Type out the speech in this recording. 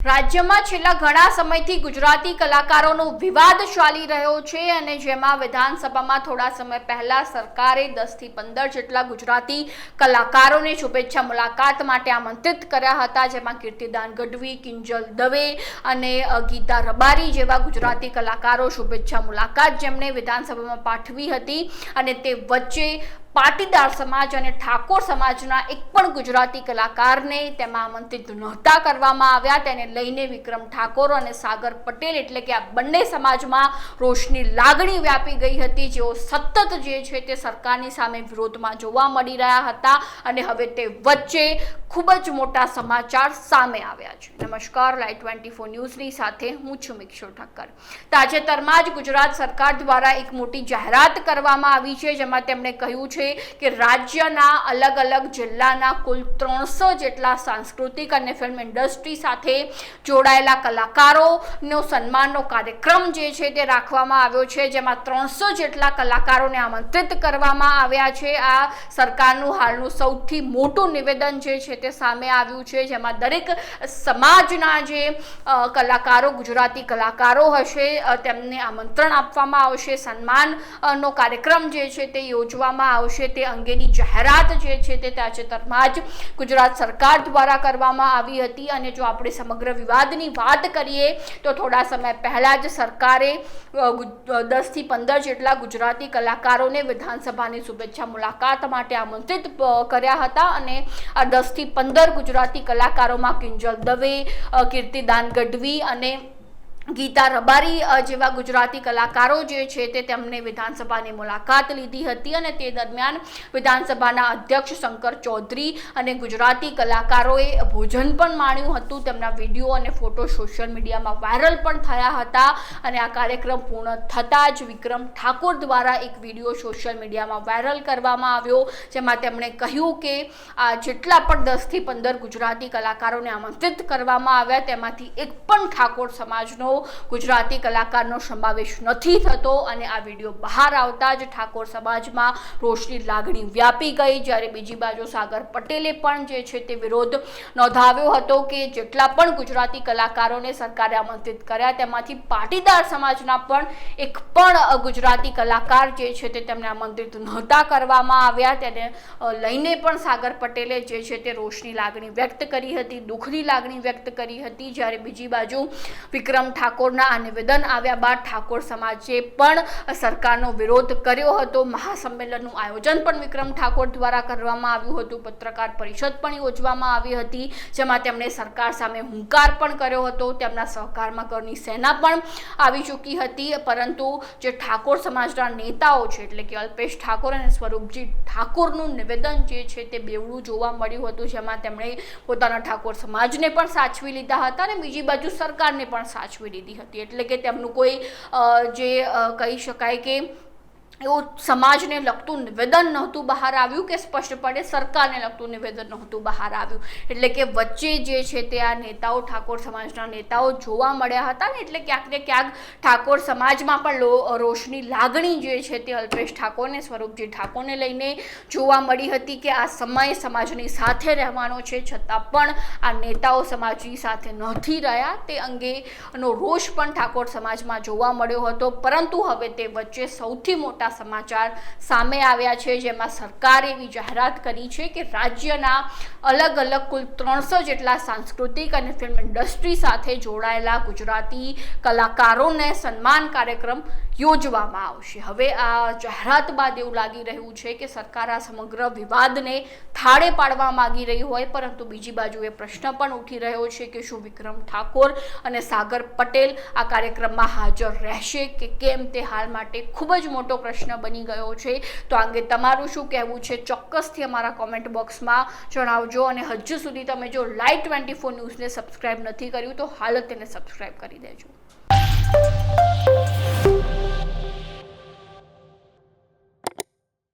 રાજ્યમાં છેલ્લા ઘણા સમયથી ગુજરાતી કલાકારોનો વિવાદ ચાલી રહ્યો છે અને જેમાં વિધાનસભામાં થોડા સમય પહેલા સરકારે દસથી પંદર જેટલા ગુજરાતી કલાકારોને શુભેચ્છા મુલાકાત માટે આમંત્રિત કર્યા હતા, જેમાં કીર્તિદાન ગઢવી, કિંજલ દવે અને ગીતા રબારી જેવા ગુજરાતી કલાકારો શુભેચ્છા મુલાકાત જેમણે વિધાનસભામાં પાઠવી હતી અને તે વચ્ચે પાટીદાર સમાજ અને ઠાકોર સમાજના એક પણ ગુજરાતી કલાકારને તેમાં આમંત્રિત નહોતા કરવામાં આવ્યા. તેને લઈને વિક્રમ ઠાકોર અને સાગર પટેલ એટલે કે આ બંને સમાજમાં રોષની લાગણી વ્યાપી ગઈ હતી. જેઓ સતત જે છે તે સરકારની સામે વિરોધમાં જોવા મળી રહ્યા હતા અને હવે તે વચ્ચે ખૂબ જ મોટા સમાચાર સામે આવ્યા છે. નમસ્કાર લાઈવ ટ્વેન્ટી ફોર ન્યૂઝની સાથે હું છું મિક્ષો ઠક્કર. તાજેતરમાં જ ગુજરાત સરકાર દ્વારા એક મોટી જાહેરાત કરવામાં આવી છે, જેમાં તેમણે કહ્યું છે કે રાજ્યના અલગ અલગ જિલ્લાના કુલ ત્રણસો જેટલા સાંસ્કૃતિક અને ફિલ્મ ઇન્ડસ્ટ્રી સાથે જોડાયેલા કલાકારોનો સન્માનનો કાર્યક્રમ જે છે તે રાખવામાં આવ્યો છે, જેમાં ત્રણસો જેટલા કલાકારોને આમંત્રિત કરવામાં આવ્યા છે. આ સરકારનું હાલનું સૌથી મોટું નિવેદન જે છે તે સામે આવ્યું છે, જેમાં દરેક સમાજના જે કલાકારો, ગુજરાતી કલાકારો હશે તેમને આમંત્રણ આપવામાં આવશે. સન્માનનો કાર્યક્રમ જે છે તે યોજવામાં આવશે. તે અંગેની જાહેરાત જે છે તે તાજેતરમાં જ ગુજરાત સરકાર દ્વારા કરવામાં આવી હતી અને જો આપણે સમગ્ર વિવાદની વાત કરીએ તો થોડા સમય પહેલાં જ સરકારે દસથી પંદર જેટલા ગુજરાતી કલાકારોને વિધાનસભાની શુભેચ્છા મુલાકાત માટે આમંત્રિત કર્યા હતા અને આ દસથી પંદર ગુજરાતી કલાકારોમાં કિંજલ દવે કીર્તિદાન ગઢવી અને ગીતા રબારી જેવા ગુજરાતી કલાકારો જે છે તે તેમને વિધાનસભાની મુલાકાત લીધી હતી અને તે દરમિયાન વિધાનસભાના અધ્યક્ષ શંકર ચૌધરી અને ગુજરાતી કલાકારોએ ભોજન પણ માણ્યું હતું. તેમના વીડિયો અને ફોટો સોશિયલ મીડિયામાં વાયરલ પણ થયા હતા અને આ કાર્યક્રમ પૂર્ણ થતાં જ વિક્રમ ઠાકોર દ્વારા એક વીડિયો સોશિયલ મીડિયામાં વાયરલ કરવામાં આવ્યો, જેમાં તેમણે કહ્યું કે આ જેટલા પણ દસથી પંદર ગુજરાતી કલાકારોને આમંત્રિત કરવામાં આવ્યા, તેમાંથી એક પણ ઠાકોર સમાજનો ગુજરાતી કલાકારનો સમાવેશ નથી થતો અને આ વીડિયો બહાર આવતા જ ઠાકોર સમાજમાં રોષની લાગણી વ્યાપી ગઈ. જ્યારે બીજી બાજુ સાગર પટેલે પણ જે છે તે વિરોધ નોંધાવ્યો હતો કે જેટલા પણ ગુજરાતી કલાકારોને સરકારે આમંત્રિત કર્યા તેમાંથી પાટીદાર સમાજના પણ એક પણ ગુજરાતી કલાકાર જે છે તે તેમને આમંત્રિત નહોતા કરવામાં આવ્યા. તેને લઈને પણ સાગર પટેલે જે છે તે રોષની લાગણી વ્યક્ત કરી હતી, દુઃખની લાગણી વ્યક્ત કરી હતી. જ્યારે બીજી બાજુ વિક્રમ ઠાકોરના આ નિવેદન આવ્યા બાદ ઠાકોર સમાજે પણ સરકારનો વિરોધ કર્યો હતો. મહાસંમેલનનું આયોજન પણ વિક્રમ ઠાકોર દ્વારા કરવામાં આવ્યું હતું. પત્રકાર પરિષદ પણ યોજવામાં આવી હતી, જેમાં તેમણે સરકાર સામે હુંકાર પણ કર્યો હતો. તેમના સહકારમાં ઘરની સેના પણ આવી ચૂકી હતી, પરંતુ જે ઠાકોર સમાજના નેતાઓ છે, એટલે કે અલ્પેશ ઠાકોર અને સ્વરૂપજી ઠાકોરનું નિવેદન જે છે તે બેવડું જોવા મળ્યું હતું, જેમાં તેમણે પોતાના ઠાકોર સમાજને પણ સાચવી લીધા હતા અને બીજી બાજુ સરકારને પણ સાચવી લીધી હતી. એટલે કે તેમનું કોઈ જે કહી શકાય કે એવું સમાજને લગતું નિવેદન નહોતું બહાર આવ્યું કે સ્પષ્ટપણે સરકારને લગતું નિવેદન નહોતું બહાર આવ્યું? એટલે કે વચ્ચે જે છે તે આ નેતાઓ ઠાકોર સમાજના નેતાઓ જોવા મળ્યા હતા ને એટલે ક્યાંક ને ક્યાંક ઠાકોર સમાજમાં પણ રોષની લાગણી જે છે તે અલ્પેશ ઠાકોરને, સ્વરૂપજી ઠાકોરને લઈને જોવા મળી હતી કે આ સમય સમાજની સાથે રહેવાનો છે. છતાં પણ આ નેતાઓ સમાજની સાથે નથી રહ્યા. તે અંગેનો રોષ પણ ઠાકોર સમાજમાં જોવા મળ્યો હતો. પરંતુ હવે તે વચ્ચે સૌથી મોટા સમાચાર સામે આવ્યા છે, જેમાં સરકારે એવી જાહેરાત કરી છે કે રાજ્યના અલગ અલગ કુલ ત્રણસો જેટલા સાંસ્કૃતિક અને ફિલ્મ ઇન્ડસ્ટ્રી સાથે જોડાયેલા ગુજરાતી કલાકારોને સન્માન કાર્યક્રમ યોજવામાં આવશે. હવે આ જાહેરાત બાદ એવું લાગી રહ્યું છે કે સરકાર આ સમગ્ર વિવાદને થાળે પાડવા માંગી રહી હોય, પરંતુ બીજી બાજુ એ પ્રશ્ન પણ ઉઠી રહ્યો છે કે શું વિક્રમ ઠાકોર અને સાગર પટેલ આ કાર્યક્રમમાં હાજર રહેશે કે કેમ તે હાલ માટે ખૂબ જ મોટો પ્રશ્ન બની ગયો છે. તો આ અંગે તમારું શું કહેવું છે? ચોક્કસથી અમારા કોમેન્ટ બોક્સમાં જણાવજો અને હજુ સુધી તમે જો લાઈવ ટ્વેન્ટી ફોર ન્યૂઝને સબસ્ક્રાઈબ નથી કર્યું તો હાલ તેને સબસ્ક્રાઈબ કરી દેજો.